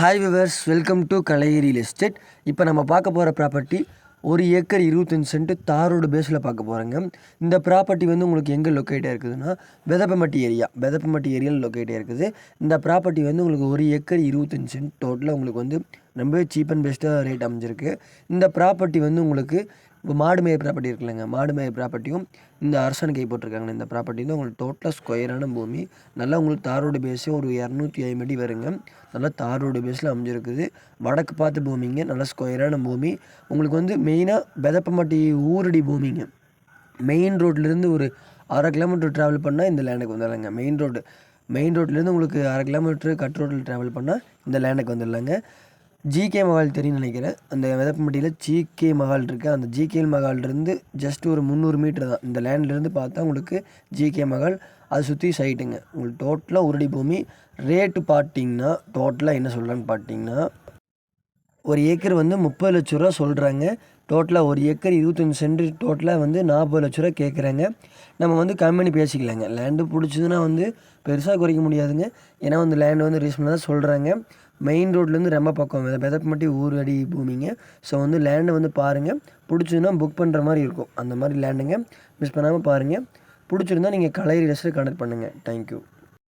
Hi viewers welcome to Kalai real estate இப்போ நம்ம பார்க்க போகிற ப்ராப்பர்ட்டி ஒரு ஏக்கர் இருபத்தஞ்சு சென்ட் தாரோடு பேஸில் பார்க்க போகிறோங்க இந்த ப்ராப்பர்ட்டி வந்து உங்களுக்கு எங்கே லொக்கேட்டாக இருக்குதுன்னா வெதப்பமட்டி ஏரியா வெதப்பமட்டி ஏரியாவில் லொக்கேட்டாக இருக்குது. இந்த ப்ராப்பர்ட்டி வந்து உங்களுக்கு ஒரு ஏக்கர் இருபத்தஞ்சு சென்ட் டோட்டலாக உங்களுக்கு வந்து ரொம்பவே சீப் அண்ட் பெஸ்ட்டாக ரேட் அமைஞ்சிருக்கு. இந்த ப்ராப்பர்ட்டி வந்து உங்களுக்கு இப்போ மாடு மேய ப்ராப்பர்ட்டி இருக்குல்லங்க. மாடு மேய ப்ராப்பர்ட்டியும் இந்த அரசன் கை போட்டிருக்காங்க இந்த ப்ராப்பர்ட்டி வந்து உங்களுக்கு டோட்டலாக ஸ்கொயரான பூமி. நல்லா உங்களுக்கு தாரோடு பேஸே ஒரு இரநூத்தி ஐம்பது வருங்க. நல்லா தாரோடு பேஸில் அமைஞ்சிருக்குது. வடக்கு பார்த்து பூமிங்க. நல்லா ஸ்கொயரான பூமி. உங்களுக்கு வந்து மெயினாக பெதப்பம்பட்டி ஊரடி பூமிங்க. மெயின் ரோட்லேருந்து ஒரு அரை கிலோமீட்டர் ட்ராவல் பண்ணால் இந்த லேண்டுக்கு வந்துடலாங்க மெயின் ரோடு மெயின் ரோட்லேருந்து உங்களுக்கு அரை கிலோமீட்டர் கட் ரோட்டில் ட்ராவல் பண்ணால் இந்த லேண்டுக்கு வந்துடலாங்க ஜிகே மஹால் தெரியும்னு நினைக்கிறேன். அந்த வெதப்பம்பட்டியில் ஜிகே மஹால் இருக்குது அந்த ஜிகே மஹால்லேருந்து ஜஸ்ட் ஒரு முந்நூறு மீட்டர் தான். இந்த லேண்ட்லேருந்து பார்த்தா உங்களுக்கு ஜிகே மஹால் அதை சுற்றி சைட்டுங்க உங்களுக்கு டோட்டலாக உருடி பூமி. ரேட்டு பார்த்தீங்கன்னா டோட்டலாக என்ன சொல்கிறான்னு பார்த்தீங்கன்னா ஒரு ஏக்கர் வந்து முப்பது லட்ச ரூபா சொல்கிறாங்க டோட்டலாக ஒரு ஏக்கர் இருபத்தஞ்சி சென்ட் டோட்டலாக வந்து நாற்பது லட்ச ரூபா கேட்குறாங்க. நம்ம வந்து கம்பெனி பேசிக்கலாங்க. லேண்டு பிடிச்சதுன்னா வந்து பெருசாக குறைக்க முடியாதுங்க. ஏன்னா வந்து லேண்டு வந்து ரீசனாக தான் சொல்கிறாங்க மெயின் ரோட்லேருந்து ரொம்ப பக்கம். பெதப்பமட்டி ஊர் அடி பூமிங்க. ஸோ வந்து லேண்டை வந்து பாருங்கள் பிடிச்சதுன்னா புக் பண்ணுற மாதிரி இருக்கும். அந்த மாதிரி லேண்டுங்க மிஸ் பண்ணாமல் பாருங்கள் பிடிச்சிருந்தா நீங்கள் கலை ரெஸ்ட்டு கனெக்ட் பண்ணுங்கள் தேங்க்யூ